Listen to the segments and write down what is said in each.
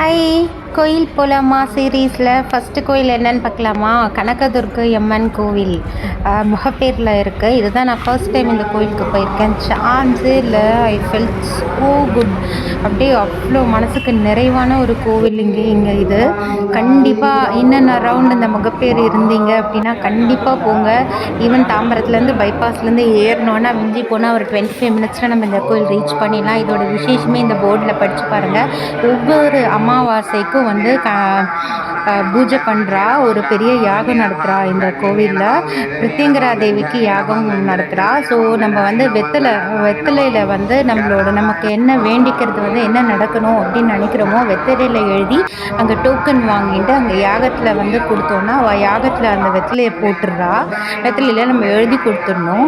Hi கோயில் போலாமா? சீரீஸில் ஃபஸ்ட்டு கோயில் என்னன்னு பார்க்கலாமா? கனகதுர்கை எம்மன் கோவில். முகப்பேரில் இருக்குது இதுதான் நான் ஃபர்ஸ்ட் டைம் இந்த கோயிலுக்கு போயிருக்கேன். சான்ஸே இல்லை ஐ ஃபெல்ட் ஸோ குட் அப்படியே அவ்வளோ மனசுக்கு நிறைவான ஒரு கோவில் இங்கே இங்கே இது. கண்டிப்பாக இன்னும் அரவுண்ட் இந்த முகப்பேர் இருந்தீங்க அப்படின்னா கண்டிப்பாக போங்க. ஈவன் தாம்பரத்துலேருந்து பைபாஸ்லேருந்து ஏறினோன்னா மிஞ்சி போனால் ஒரு டுவெண்ட்டி ஃபைவ் மினிட்ஸில் நம்ம இந்த கோயில் ரீச் பண்ணிடலாம். இதோட விசேஷமே இந்த போர்டில் படித்து பாருங்கள் ஒவ்வொரு அமாவாசைக்கும் வந்து க பூஜை பண்ணுறா ஒரு பெரிய யாகம் நடத்துகிறா இந்த கோவிலில். பிரித்தியங்கரா தேவிக்கு யாகம் நடத்துகிறா ஸோ நம்ம வந்து வெத்தலை வெத்தலையில் வந்து நம்மளோட நமக்கு என்ன வேண்டிக்கிறது வந்து என்ன நடக்கணும் அப்படின்னு நினைக்கிறோமோ வெத்தலையில் எழுதி அங்கே டோக்கன் வாங்கிட்டு அங்கே யாகத்தில் வந்து கொடுத்தோன்னா அவள் யாகத்தில் அந்த வெத்தலையை போட்டுடுறா வெத்தலையில் நம்ம எழுதி கொடுத்துடணும்.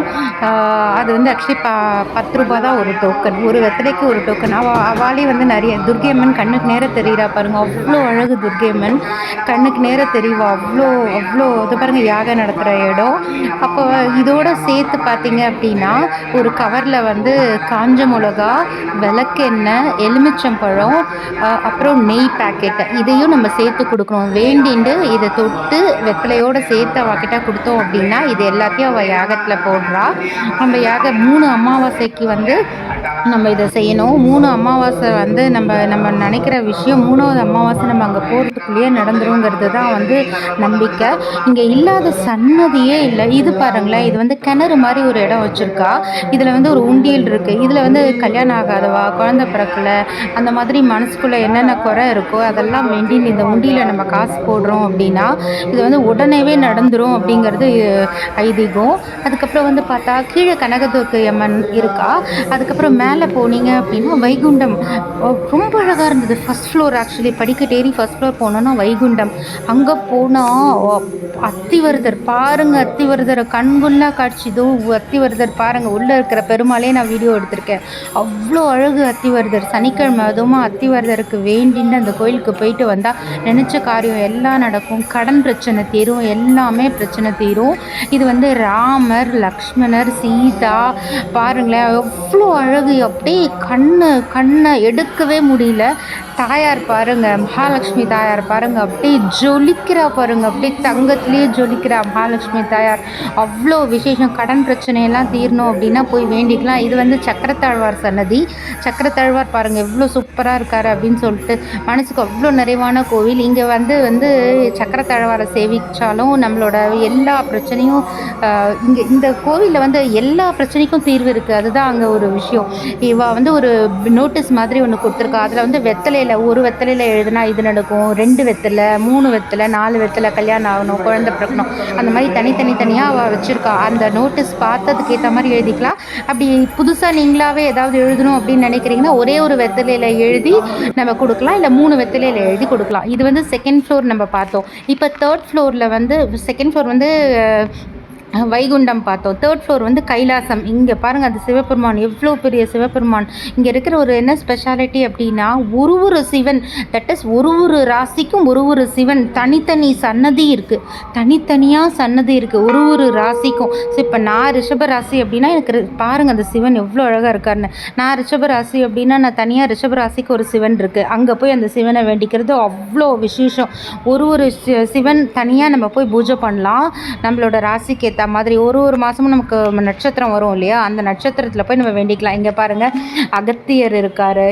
அது வந்து ஆக்சுவலி ப பத்து ரூபா தான் ஒரு டோக்கன் ஒரு வெத்தலைக்கு ஒரு டோக்கன் அவள் அவளே வந்து நிறைய துர்கையம்மன் கண்ணுக்கு நேரம் தெரியுறா பாருங்கள் அவ்வளோ அழகு துர்கையம்மன் கண்ணுக்கு நேராக தெரியும் அவ்வளோ அவ்வளோ இது பாருங்கள் யாகம் நடத்துகிற இடம். அப்போ இதோட சேர்த்து பார்த்தீங்க அப்படின்னா ஒரு கவரில் வந்து காஞ்ச மிளகா விளக்கெண்ணெய் எலுமிச்சம்பழம் அப்புறம் நெய் பேக்கெட்டு இதையும் நம்ம சேர்த்து கொடுக்கணும். வேண்டிண்டு இதை தொட்டு வெத்தலையோடு சேர்த்து அவகிட்ட கொடுத்தோம் அப்படின்னா இது எல்லாத்தையும் அவள் யாகத்தில் போடுறா. நம்ம யாக மூணு அமாவாசைக்கு வந்து நம்ம இதை செய்யணும். மூணு அமாவாசை வந்து நம்ம நம்ம நினைக்கிற விஷயம் மூணாவது அமாவாசை நம்ம அங்கே போகிறதுக்குள்ளேயே நடந்துருங்கிறது தான் வந்து நம்பிக்கை. இங்கே இல்லாத சன்னதியே இல்லை. இது பாருங்களேன் இது வந்து கிணறு மாதிரி ஒரு இடம் வச்சுருக்கா. இதில் வந்து ஒரு உண்டியல் இருக்குது இதில் வந்து கல்யாணம் ஆகாதவா குழந்தை பிறக்கல அந்த மாதிரி மனசுக்குள்ளே என்னென்ன குறை இருக்கோ அதெல்லாம் வேண்டி இந்த உண்டியில் நம்ம காசு போடுறோம் அப்படின்னா இது வந்து உடனேவே நடந்துரும் அப்படிங்கிறது ஐதீகம். அதுக்கப்புறம் வந்து பார்த்தா கீழே கனகதுர்க்கை அம்மன் இருக்கா. அதுக்கப்புறம் மேலே போனீங்க அப்படின்னா வைகுண்டம். ரொம்ப அழகாக இருந்தது. ஃபஸ்ட் ஃப்ளோர் ஆக்சுவலி படிக்கட்டேறி ஃபஸ்ட் ஃப்ளோர் போனோன்னா வைகுண்டம். அங்கே போனால் அத்திவரதர் பாருங்கள் அத்திவரதரை கண்குள்ளா காட்சி. இதோ அத்திவரதர் பாருங்கள் உள்ளே இருக்கிற பெருமாளே நான் வீடியோ எடுத்திருக்கேன். அவ்வளோ அழகு அத்திவரதர். சனிக்கிழமை அதுவும் அத்திவரதருக்கு வேண்டின்னு அந்த கோயிலுக்கு போயிட்டு வந்தால் நினச்ச காரியம் எல்லாம் நடக்கும். கடன் பிரச்சனை தீரும் எல்லாமே பிரச்சனை தீரும். இது வந்து ராமர் லக்ஷ்மணர் சீதா பாருங்களேன் எவ்வளோ அழகு. அப்படியே கண்ணு கண்ணை எடுக்கவே முடியல. தாயார் பாருங்க மகாலட்சுமி தாயார் பாருங்க அப்படியே ஜொலிக்கிறா பாருங்க அப்படியே தங்கத்திலேயே ஜொலிக்கிறா மகாலட்சுமி தாயார். அவ்வளோ விசேஷம் கடன் பிரச்சனையெல்லாம் தீரணும் அப்படின்னா போய் வேண்டிக்கலாம். இது வந்து சக்கரத்தாழ்வார் சன்னதி. சக்கரத்தாழ்வார் பாருங்க எவ்வளோ சூப்பராக இருக்காரு அப்படின்னு சொல்லிட்டு மனசுக்கு அவ்வளோ நிறைவான கோவில். இங்கே வந்து வந்து சக்கரத்தாழ்வாரை சேவிச்சாலும் நம்மளோட எல்லா பிரச்சனையும் இங்கே இந்த கோவிலில் வந்து எல்லா பிரச்சனைக்கும் தீர்வு இருக்குது அதுதான் அங்கே ஒரு விஷயம். இவ வந்து ஒரு நோட்டீஸ் மாதிரி ஒன்று கொடுத்துருக்கா. அதில் வந்து வெத்தலை வெத்தலையில் ஒரு வெத்தலையில் எழுதுனா இது நடக்கும் ரெண்டு வெத்தலை மூணு வெத்தலை நாலு வெத்தலை கல்யாணம் ஆகணும் குழந்த பிறக்கணும். அந்த மாதிரி தனித்தனி தனியாக அவள் வச்சுருக்கா. அந்த நோட்டீஸ் பார்த்ததுக்கு ஏற்ற மாதிரி எழுதிக்கலாம். அப்படி புதுசாக நீங்களாகவே ஏதாவது எழுதணும் அப்படின்னு நினைக்கிறீங்கன்னா ஒரே ஒரு வெத்தலையில் எழுதி நம்ம கொடுக்கலாம் இல்லை மூணு வெத்தலையில் எழுதி கொடுக்கலாம். இது வந்து செகண்ட் ஃப்ளோர் நம்ம பார்த்தோம். இப்போ தேர்ட் ஃப்ளோரில் வந்து செகண்ட் ஃப்ளோர் வந்து வைகுண்டம் பார்த்தோம். தேர்ட் ஃப்ளோர் வந்து கைலாசம். இங்கே பாருங்கள் அது சிவபெருமான் எவ்வளோ பெரிய சிவபெருமான். இங்கே இருக்கிற ஒரு என்ன ஸ்பெஷாலிட்டி அப்படின்னா ஒரு ஒரு சிவன் தட் இஸ் ஒரு ஒரு ராசிக்கும் ஒரு ஒரு சிவன் தனித்தனி சன்னதி இருக்குது தனித்தனியாக சன்னதி இருக்குது ஒரு ஒரு ராசிக்கும். ஸோ இப்போ நான் ரிஷப ராசி அப்படின்னா எனக்கு பாருங்கள் அந்த சிவன் எவ்வளோ அழகாக இருக்காருன்னு. நான் ரிஷப ராசி அப்படின்னா நான் தனியாக ரிஷப ராசிக்கு ஒரு சிவன் இருக்குது அங்கே போய் அந்த சிவனை வேண்டிக்கிறது அவ்வளோ விசேஷம். ஒரு ஒரு சிவன் தனியாக நம்ம போய் பூஜை பண்ணலாம். நம்மளோட ராசிக்கு ஏற்ற மாதிரி ஒரு ஒரு மாதமும் நமக்கு நட்சத்திரம் வரும் இல்லையா? அந்த நட்சத்திரத்தில் போய் நம்ம வேண்டிக்கலாம். இங்கே பாருங்கள் அகத்தியர் இருக்கார்.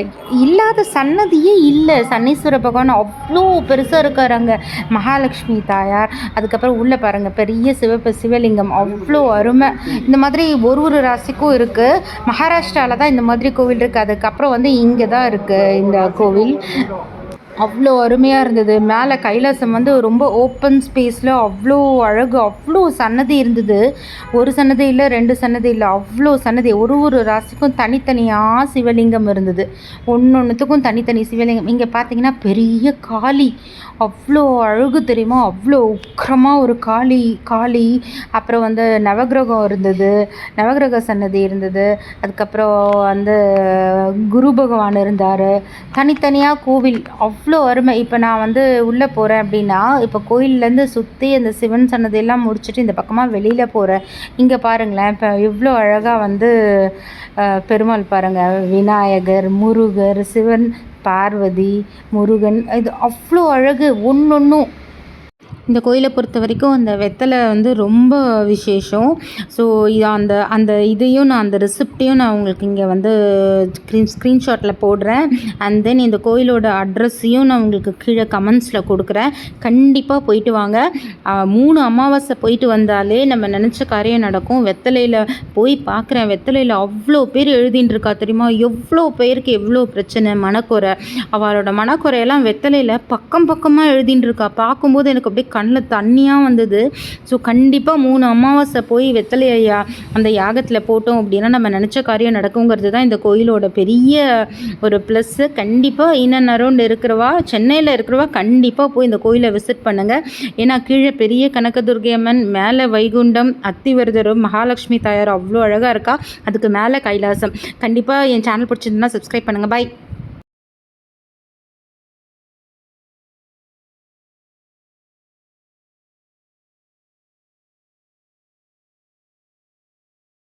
இல்லாத சன்னதியே இல்லை. சன்னீஸ்வர பகவான் அவ்வளோ பெருசாக இருக்கார் அங்கே. மகாலட்சுமி தாயார் அதுக்கப்புறம் உள்ளே பாருங்கள் பெரிய சிவப்பு சிவலிங்கம். அவ்வளோ அருமை. இந்த மாதிரி ஒரு ஒரு ராசிக்கும் இருக்குது மகாராஷ்டிராவில் தான் இந்த மாதிரி கோவில் இருக்குது அதுக்கப்புறம் வந்து இங்கே தான் இருக்குது இந்த கோவில். அவ்வளோ அருமையாக இருந்தது. மேலே கைலாசம் வந்து ரொம்ப ஓப்பன் ஸ்பேஸில் அவ்வளோ அழகு அவ்வளோ சன்னதி இருந்தது. ஒரு சன்னதி இல்லை ரெண்டு சன்னதி இல்லை அவ்வளோ சன்னதி. ஒரு ஒரு ராசிக்கும் தனித்தனியாக சிவலிங்கம் இருந்தது. ஒன்று ஒன்றுத்துக்கும் தனித்தனி சிவலிங்கம். இங்கே பார்த்தீங்கன்னா பெரிய காளி. அவ்வளோ அழகு தெரியுமா? அவ்வளோ உக்கிரமாக ஒரு காளி காளி. அப்புறம் வந்து நவக்கிரகம் இருந்தது. நவக்கிரக சன்னதி இருந்தது. அதுக்கப்புறம் வந்து குரு பகவான் இருந்தார். தனித்தனியாக கோவில். அவ்வளோ அவ்வளோ அருமை. இப்போ நான் வந்து உள்ளே போகிறேன் அப்படின்னா இப்போ கோயில்லேருந்து சுற்றி அந்த சிவன் சன்னதியெல்லாம் முடிச்சுட்டு இந்த பக்கமாக வெளியில் போகிறேன் இங்கே பாருங்களேன் இப்போ எவ்வளோ அழகாக வந்து பெருமாள் பாருங்கள் விநாயகர் முருகர் சிவன் பார்வதி முருகன் இது அவ்வளோ அழகு. ஒன்றொன்றும் இந்த கோயிலை பொறுத்த வரைக்கும் அந்த வெத்தலை வந்து ரொம்ப விசேஷம். ஸோ இது அந்த அந்த இதையும் நான் அந்த ரெசிப்டையும் நான் உங்களுக்கு இங்கே வந்து ஸ்க்ரீன் ஸ்க்ரீன்ஷாட்டில் போடுறேன். அண்ட் தென் இந்த கோயிலோட அட்ரஸையும் நான் உங்களுக்கு கீழே கமெண்ட்ஸில் கொடுக்குறேன். கண்டிப்பாக போயிட்டு வாங்க. மூணு அமாவாசை போயிட்டு வந்தாலே நம்ம நினச்ச காரியம் நடக்கும். வெத்தலையில் போய் பார்க்குறேன். வெத்தலையில் அவ்வளோ பேர் எழுதின்னு இருக்கா தெரியுமா? எவ்வளோ பேருக்கு எவ்வளோ பிரச்சனை மனக்குறை. அவளோட மனக்குறையெல்லாம் வெத்தலையில் பக்கம் பக்கமாக எழுதின்னு இருக்கா. பார்க்கும்போது எனக்கு அப்படியே கண்ணில் தண்ணியாக வந்தது. ஸோ கண்டிப்பாக மூணு அமாவாசை போய் வெத்தலையை யா- அந்த யாகத்தில் போட்டோம் அப்படின்னா நம்ம நினச்ச காரியம் நடக்குங்கிறது தான் இந்த கோயிலோட பெரிய ஒரு ப்ளஸ்ஸு கண்டிப்பாக இன் அரௌண்ட் இருக்கிறவா சென்னையில் இருக்கிறவா கண்டிப்பாக போய் இந்த கோயிலை விசிட் பண்ணுங்கள் ஏன்னா கீழே பெரிய கனகதுர்கை அம்மன் மேலே வைகுண்டம் அத்திவரதரும் மகாலட்சுமி தாயார் அவ்வளோ அழகாக இருக்கா. அதுக்கு மேலே கைலாசம். கண்டிப்பாக என் சேனல் பிடிச்சிருந்தா சப்ஸ்கிரைப் பண்ணுங்கள் பாய்